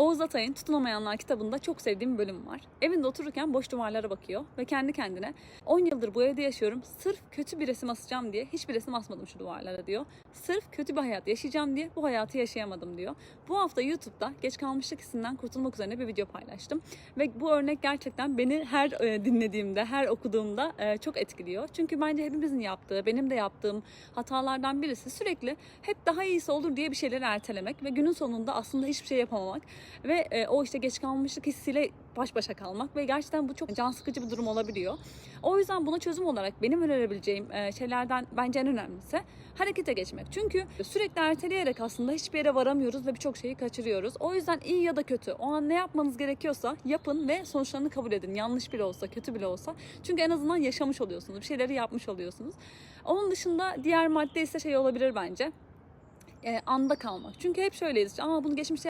Oğuz Atay'ın Tutunamayanlar kitabında çok sevdiğim bir bölüm var. Evinde otururken boş duvarlara bakıyor ve kendi kendine 10 yıldır bu evde yaşıyorum. Sırf kötü bir resim asacağım diye hiçbir resim asmadım şu duvarlara diyor. Sırf kötü bir hayat yaşayacağım diye bu hayatı yaşayamadım diyor. Bu hafta YouTube'da geç kalmışlık hissinden kurtulmak üzerine bir video paylaştım. Ve bu örnek gerçekten beni her e, dinlediğimde, her okuduğumda e, çok etkiliyor. Çünkü bence hepimizin yaptığı, benim de yaptığım hatalardan birisi sürekli hep daha iyisi olur diye bir şeyleri ertelemek ve günün sonunda aslında hiçbir şey yapamamak ve e, o işte geç kalmışlık hissiyle baş başa kalmak ve gerçekten bu çok can sıkıcı bir durum olabiliyor. O yüzden buna çözüm olarak benim önerebileceğim e, şeylerden bence en önemlisi harekete geçmek. Çünkü sürekli erteleyerek aslında hiçbir yere varamıyoruz ve birçok şeyi kaçırıyoruz. O yüzden iyi ya da kötü o an ne yapmanız gerekiyorsa yapın ve sonuçlarını kabul edin. Yanlış bile olsa, kötü bile olsa. Çünkü en azından yaşamış oluyorsunuz. Bir şeyleri yapmış oluyorsunuz. Onun dışında diğer madde ise şey olabilir bence. E, anda kalmak. Çünkü hep şöyleyiz. Aa bunu geçmişte